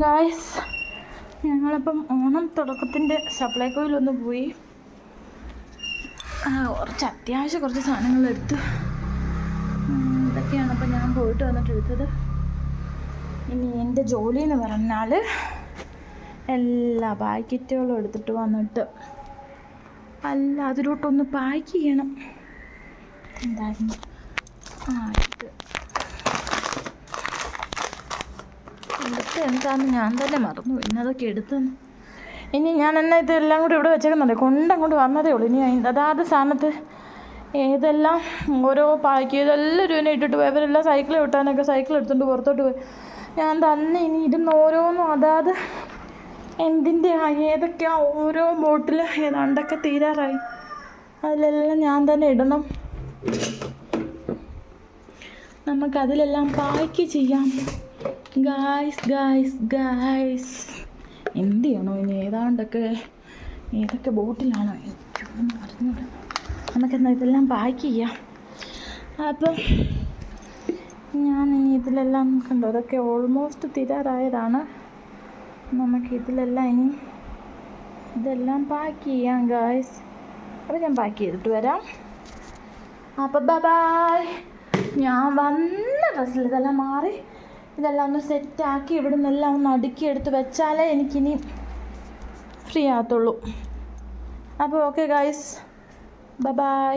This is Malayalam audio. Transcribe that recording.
ഗായ്സ് ഞങ്ങളിപ്പം ഓണം തുടക്കത്തിന്റെ സപ്ലൈകോയിലൊന്ന് പോയി. കുറച്ച് അത്യാവശ്യം കുറച്ച് സാധനങ്ങൾ എടുത്തു. ഇതൊക്കെയാണ് അപ്പം ഞാൻ പോയിട്ട് വന്നിട്ട് എടുത്തത്. ഇനി എന്റെ ജോലി എന്ന് പറഞ്ഞാൽ എല്ലാ പാക്കറ്റുകളും എടുത്തിട്ട് വന്നിട്ട് അല്ല അതിലോട്ടൊന്ന് പാക്ക് ചെയ്യണം. എന്തായിരുന്നു ആ ഇത്. എടുത്ത് എന്താണെന്ന് ഞാൻ തന്നെ മറന്നു പിന്നെ അതൊക്കെ എടുത്തെന്ന്. ഇനി ഞാൻ എന്നാ ഇതെല്ലാം കൂടി ഇവിടെ വെച്ചേക്കുന്നുണ്ട് കൊണ്ടങ്ങോട്ട് വന്നതേ ഉള്ളൂ. ഇനി അതാത് സ്ഥാനത്ത് ഏതെല്ലാം ഓരോ പാക്ക് ഇതെല്ലാം രൂപനെ ഇട്ടിട്ട് പോയി. അവരെല്ലാം സൈക്കിൾ വിട്ടാനൊക്കെ സൈക്കിൾ എടുത്തുകൊണ്ട് പുറത്തോട്ട് പോയി. ഞാൻ തന്നെ ഇനി ഇരുന്ന് ഓരോന്നും അതാത് എന്തിന്റെ ഏതൊക്കെയാ ഓരോ ബോട്ടിൽ ഏതാണ്ടൊക്കെ തീരാറായി. അതിലെല്ലാം ഞാൻ തന്നെ ഇടണം. നമുക്കതിലെല്ലാം പാക്ക് ചെയ്യാം. ഗായ്സ് ഗായ്സ് ഗായ്സ് എന്ത് ചെയ്യണോ ഇനി? ഏതാണ്ടൊക്കെ ഏതൊക്കെ ബോട്ടിലാണോ? എനിക്കൊന്നും അറിഞ്ഞൂടാ. നമുക്കെന്താ ഇതെല്ലാം പാക്ക് ചെയ്യാം. അപ്പം ഞാൻ ഇനി ഇതിലെല്ലാം കണ്ടോ? അതൊക്കെ ഓൾമോസ്റ്റ് തീരാറായതാണ്. നമുക്ക് ഇതിലെല്ലാം ഇനി ഇതെല്ലാം പാക്ക് ചെയ്യാം ഗായ്സ് അപ്പോൾ ഞാൻ പാക്ക് ചെയ്തിട്ട് വരാം. അപ്പം ബബായ് ഞാൻ വന്ന ഡ്രസ്സിൽ ഇതെല്ലാം മാറി ഇതെല്ലാം ഒന്ന് സെറ്റാക്കി ഇവിടെ നിന്നെല്ലാം ഒന്ന് അടുക്കി എടുത്ത് വെച്ചാലേ എനിക്കിനി ഫ്രീ ആകത്തുള്ളൂ. അപ്പോൾ ഓക്കെ ഗായ്സ് ബൈ